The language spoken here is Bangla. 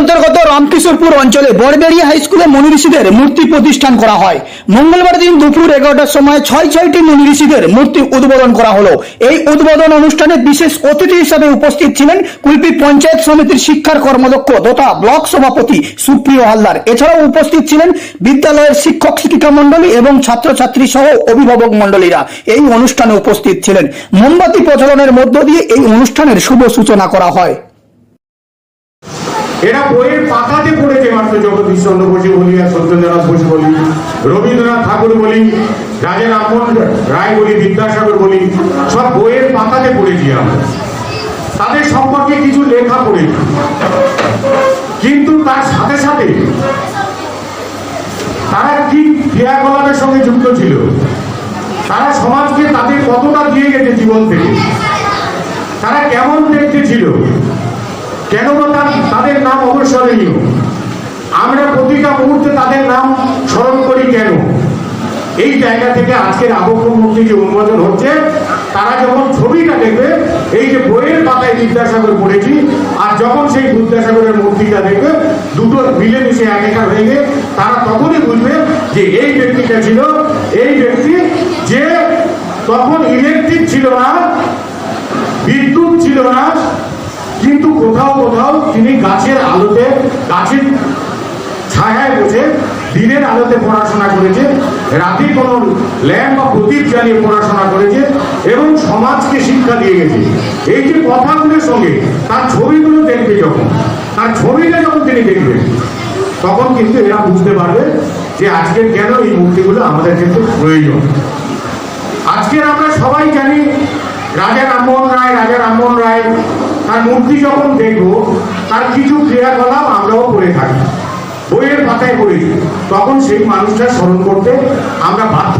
অন্তর্গত রামকিশোরপুর অঞ্চলে বড়বেড়িয়া হাই স্কুলে মনি ঋষিদের মূর্তি প্রতিষ্ঠান করা হয়। মঙ্গলবার দিন দুপুর এগারোটার সময় ছয় ছয়টি মনি ঋষিদের মূর্তি উদ্বোধন করা হলো। এই উদ্বোধন অনুষ্ঠানে বিশেষ অতিথি হিসাবে উপস্থিত ছিলেন কুলপি পঞ্চায়েত সমিতির শিক্ষার কর্মদক্ষ তথা ব্লক সভাপতি সুপ্রিয় হালদার। এছাড়াও উপস্থিত ছিলেন বিদ্যালয়ের শিক্ষক শিক্ষিকা মণ্ডলী এবং ছাত্রছাত্রী সহ অভিভাবক মণ্ডলীরা। এই অনুষ্ঠানে উপস্থিত ছিলেন। মোমবাতি প্রচলনের মধ্য দিয়ে এই অনুষ্ঠানের শুভ সূচনা করা হয়। এরা বইয়ের পাতাতে পড়েছে মাত্র জগদীশ চন্দ্র বসু বলি আর সত্যেন্দ্রনাথ বসু বলি, রবীন্দ্রনাথ ঠাকুর বলি, রাজা রামমোহন রায় বলি, বিদ্যাসাগর বলি, সব বইয়ের পাতাতে পড়েছি আমরা। তাদের সম্পর্কে কিছু লেখা পড়েছি। কিন্তু তার সাথে সাথে তারা কি ক্রিয়াকলাপের সঙ্গে যুক্ত ছিল? তারা সমাজকে তাদের কতটা দিয়ে গেছে জীবন থেকে? তারা কেমন দেখতে ছিল? কেন বা তাদের নাম অবসরণীয় আমরা প্রতিটা মুহূর্তে তাদের নাম স্মরণ করি কেন? এই জায়গা থেকে আজকের আবক্ষ মূর্তি যে উন্মোচন হচ্ছে, তারা যখন ছবিটা দেখবে, এই যে বইয়ের পাতায় বিদ্যাসাগর পড়েছি, আর যখন সেই বিদ্যাসাগরের মূর্তিটা দেখবে, দুটো মিলেমিশে একাকার হয়ে গিয়ে তারা তখনই বুঝবে যে এই ব্যক্তিটা ছিল, এই ব্যক্তি যে তখন ইলেকট্রিক ছিল না, বিদ্যুৎ ছিল না কিন্তু কোথাও কোথাও তিনি গাছের আলোতে, গাছের ছায়ায় বসে দিনের আলোতে পড়াশোনা করেছে রাতে কোনো ল্যাম্প বা প্রদীপ জ্বালিয়ে পড়াশোনা করেছে এবং সমাজকে শিক্ষা দিয়ে গেছে এই যে কথাগুলোর সঙ্গে, তার ছবিগুলো দেখবে যখন, তার ছবিটা যখন তিনি দেখবেন, তখন কিন্তু এরা বুঝতে পারবে যে আজকের কেন এই মূর্তিগুলো আমাদের কিন্তু প্রয়োজন। আজকের আমরা সবাই জানি, রাজা রামমোহন রায়, রাজা রামমোহন রায় তার মূর্তি যখন দেখব, তার কিছু ক্রিয়াকলাপ আমরাও করে থাকি। বইয়ের পাতায় পড়েছি। তখন সেই মানুষটা স্মরণ করতে আমরা বাধ্য